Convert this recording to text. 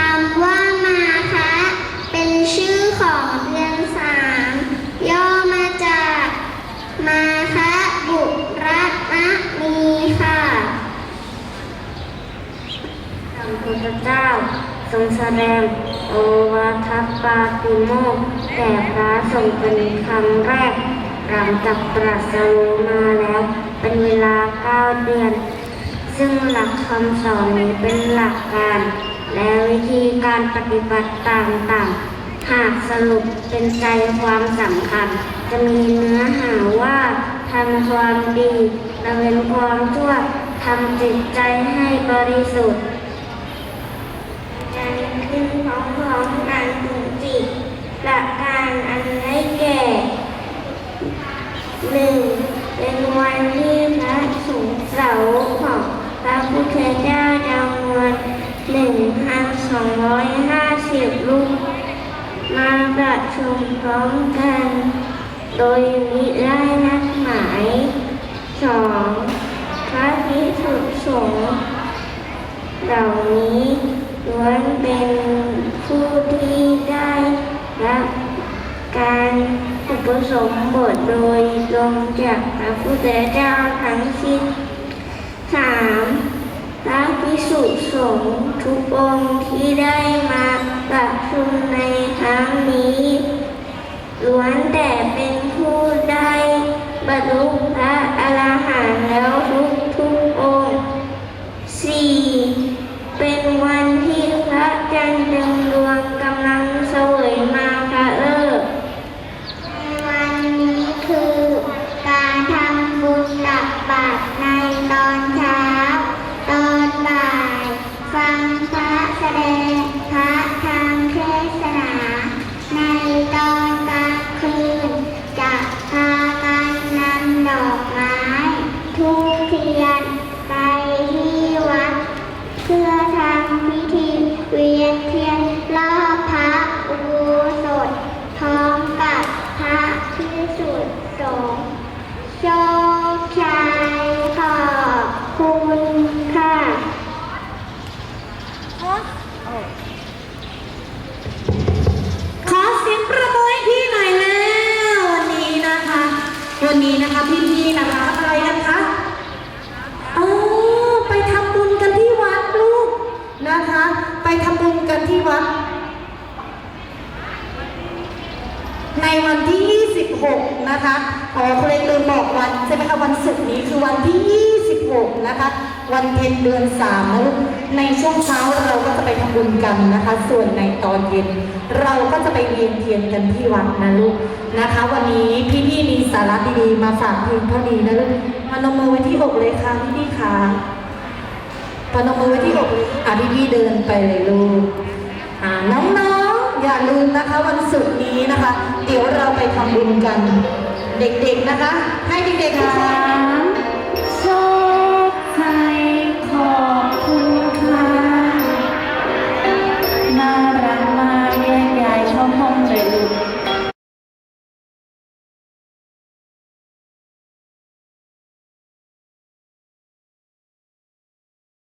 คำว่ามาคะเป็นชื่อของเดือนสามย่อมาจากมาคะบุระนะมีค่ะพระพุทธเจ้าทรงแสดงโอวาทปาติโมกแก่พระสงฆ์เป็นคำแรก หลังจากตรัสรู้มาแล้ว เป็นเวลาเก้าเดือน ซึ่งหลักคำสอนนี้เป็นหลักการ และวิธีการปฏิบัติต่างๆ หากสรุปเป็นใจความสำคัญ จะมีเนื้อหาว่าทำความดีละเว้นความชั่วทำจิตใจให้บริสุทธิ์การขึ้นพร้อมๆกันถึงจิตและกการอันได้แก่หนึ่งเป็นวันที่พระสงฆ์เสาของพระพุทธเจ้าจำนวนหนึ่งพันสองร้อยห้า สิบรูปมาประชุมพร้อมกัน โดยมิได้นัดหมายสองพระภิกษุสงฆ์เหล่านี้ล้วนเป็นผู้ที่ได้รับการอุปสมบทโดยตรงจากพระพุทธเจ้าทั้งสิ้นสามพระภิกษุสงฆ์ทุกองค์ที่ได้ ขอเสียงประมือให้พี่หน่อยแล้ววันนี้นะคะ วันนี้นะคะพี่ๆนะคะอะไรกันคะโอ๋อไปทำบุญกันที่วัดลูกนะคะ ไปทำบุญกันที่วัด ในวันที่ 26 นะคะอ๋อคุณเล็กลืมบอกวันใช่ไหมคะวันศุกร์นี้คือวันที่ 26 นะคะ วันเพ็ญเดือน3นะลูกในช่วงเช้าเราก็จะไปทำบุญกันนะคะ ส่วนในตอนเย็น เราก็จะไปเวียนเทียนกันที่วัดนะลูกนะคะ วันนี้พี่ๆมีสาระดีๆมาฝากเพียงเท่านี้นะลูกมานมมือไว้ที่อกเลยค่ะพี่ๆค่ะพนมมือไว้ที่อกเลยอะพี่ๆเดินไปเลยลูกอ่าน้องๆอย่าลืมนะคะ วันศุกร์นี้นะคะ เดี๋ยวเราไปทำบุญกัน เด็กๆนะคะ ให้เด็กๆทุกคน